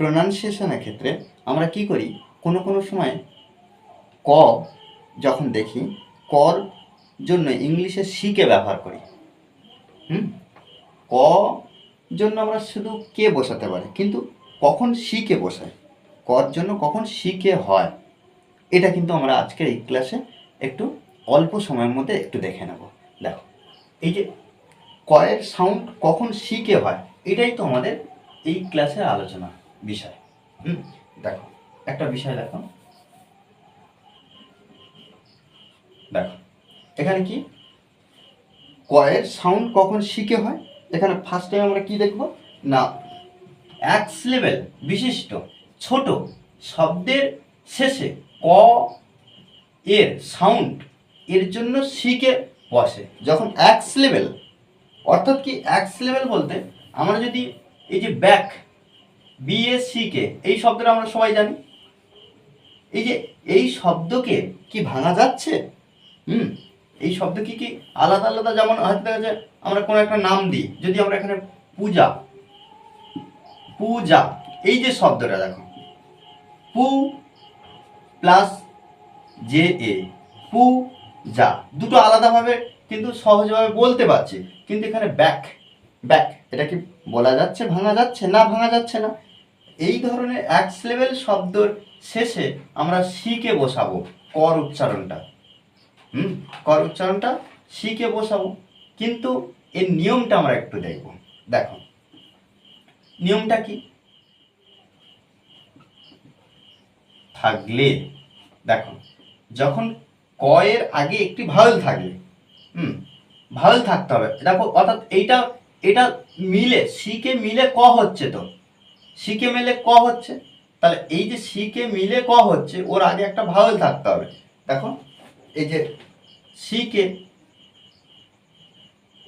প্রোনাউন্সিয়েশনের ক্ষেত্রে আমরা কি করি? কোনো কোনো সময় ক যখন দেখি, কর জন্য ইংলিশে সিকে ব্যবহার করি। হুম? ক জন্য আমরা শুধু কে বসাতে পারি, কিন্তু কখন সিকে বসাই? কর জন্য কখন সিকে হয়? এটা কিন্তু আমরা আজকের এই ক্লাসে একটু অল্প সময়ের মধ্যে একটু দেখে নেব। দেখো, এই যে কয়ের সাউন্ড কখন সিকে হয়, এটাই তো আমাদের এই ক্লাসের আলোচনা। বিষয়। হুম, দেখো, একটা বিষয় দেখো। দেখো, এখানে কি? কয়ের সাউন্ড কখন শিখে হয়? এখানে ফার্স্ট টাইম আমরা কি দেখব? না অ্যাক্স লেভেল বিশিষ্ট, ছোট শব্দের শেষে ক এর সাউন্ড এর জন্য শিখে বসে। যখন অ্যাক্স লেভেল অর্থাৎ কি অ্যাক্স লেভেল বলতে আমরা যদি এই যে ব্যাক বিএসসিকে এই শব্দটা আমরা সবাই জানি। এই যে, এই শব্দকে কি ভাঙা যাচ্ছে? হুম, এই শব্দ কি কি আলাদা আলাদা যেমন হয়তো দেখা আমরা কোনো একটা নাম দিই, যদি আমরা এখানে পূজা পূজা, এই যে শব্দটা দেখো। পু প্লাস জে এ পু যা দুটো আলাদাভাবে কিন্তু সহজভাবে বলতে পারছি, কিন্তু এখানে ব্যাক ব্যাক, এটা কি বলা যাচ্ছে, ভাঙা যাচ্ছে, না ভাঙা যাচ্ছে না? এই ধরনের অ্যাক্স লেভেল শব্দর শেষে আমরা শিকে বসাবো, কর উচ্চারণটা। হুম? কর উচ্চারণটা শিখে বসাবো। কিন্তু এর নিয়মটা আমরা একটু দেখব। দেখো। নিয়মটা কি? থাকলে। দেখো, যখন ক এর আগে একটি ভাওয়েল থাকলে হুম? ভাওয়েল থাকতে হবে। দেখো, অর্থাৎ এইটা, এটা মিলে সিকে মিলে ক হচ্ছে তো। সিকে মিলে ক হচ্ছে? তাহলে এই যে সিকে মিলে ক হচ্ছে, ওর আগে একটা ভাওয়েল থাকতে হবে। দেখো, এই যে সিকে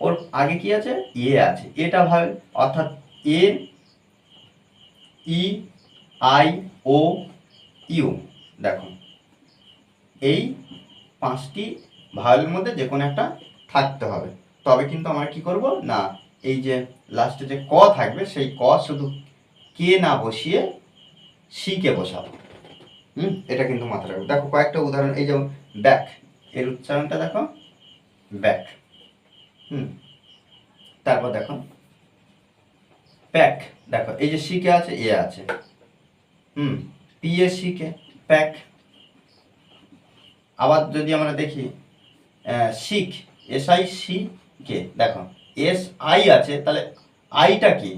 ওর আগে কি আছে? এ আছে। এটা ভাবে অর্থাৎ এ ই আই ও ইউ দেখো, এই পাঁচটি ভাওয়েলের মধ্যে যে কোনো একটা থাকতে হবে। তবে কিন্তু আমরা কি করব? না, এই যে লাস্টে যে ক থাকবে, সেই ক শুধু কে না বসিয়ে সিকে বসাবো? হুম, এটা কিন্তু মাথায় রাখবে। দেখো কয়েকটা উদাহরণ, এই যেমন ব্যাক, এর উচ্চারণটা দেখো, ব্যাক। হুম, তারপর দেখো, প্যাক, দেখো, এই যে শিকে আছে, এ আছে। হুম, পি এ শিকে প্যাক। আবার যদি আমরা দেখি sick, S I C K, দেখো, এস আই আছে, তাহলে আইটা কি?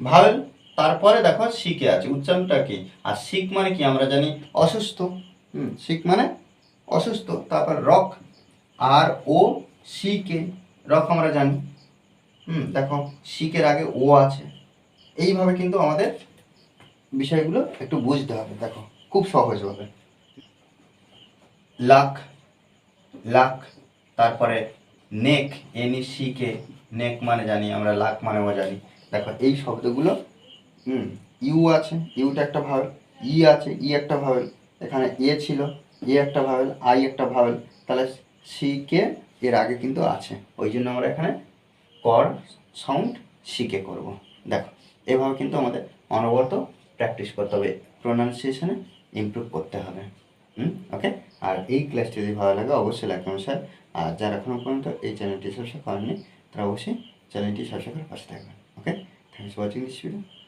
ভাওয়েল তারপরে দেখো শিখে আছে। উচ্চারণটা কি? আর শিখ মানে কি? আমরা জানি অসুস্থ। হুম, শিখ মানে অসুস্থ। তারপর রক, আর ও শিকে রক আমরা জানি। হুম, দেখো শিকের আগে ও আছে। এইভাবে কিন্তু আমাদের বিষয়গুলো একটু বুঝতে হবে। দেখো, খুব সহজ হবে। লাখ লাখ তারপরে নেক এনি শিকে নেক মানে জানি আমরা লাখ মানেও জানি। দেখো, এই শব্দগুলো হুম। ইউ আছে, ইউটা একটা ভাবেল, ই আছে, ই একটা ভাবেল, এখানে এ ছিল, এ একটা ভাবেল, আই একটা ভাবেল, তাহলে শিকে এর আগে কিন্তু আছে। ওই জন্য আমরা এখানে কর, সাউন্ড শিকে করব। দেখো, এভাবে কিন্তু আমাদের অনবরত প্র্যাকটিস করতে হবে। প্রোনাউন্সিয়েশনে ইমপ্রুভ করতে হবে। হুম, ওকে? আর এই ক্লাসটি যদি ভালো লাগে, অবশ্যই কমেন্ট শেয়ার আর যারা এখনও পর্যন্ত এই চ্যানেলটি সাবস্ক্রাইব করেননি, তারা অবশ্যই চ্যানেলটি সাবস্ক্রাইব করে পাশে থাকবেন, okay? Thanks watching this video